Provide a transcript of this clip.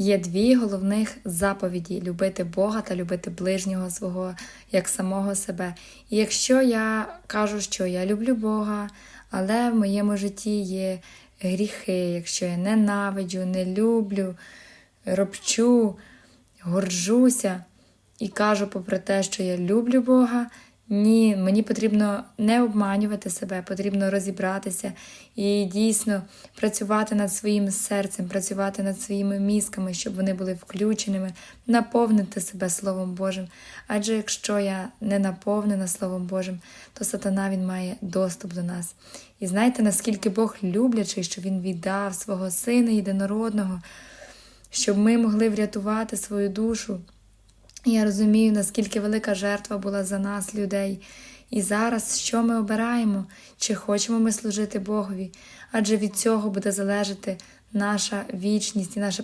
Є дві головних заповіді любити Бога та любити ближнього свого як самого себе. І якщо я кажу, що я люблю Бога, але в моєму житті є гріхи, якщо я ненавиджу, не люблю, ропчу, горжуся і кажу попри те, що я люблю Бога, ні, мені потрібно не обманювати себе, потрібно розібратися і дійсно працювати над своїм серцем, працювати над своїми мізками, щоб вони були включеними, наповнити себе Словом Божим. Адже якщо я не наповнена Словом Божим, то сатана він має доступ до нас. І знаєте, наскільки Бог люблячий, що Він віддав свого Сина єдинородного, щоб ми могли врятувати свою душу. Я розумію, наскільки велика жертва була за нас, людей. І зараз що ми обираємо? Чи хочемо ми служити Богові? Адже від цього буде залежати наша вічність і наше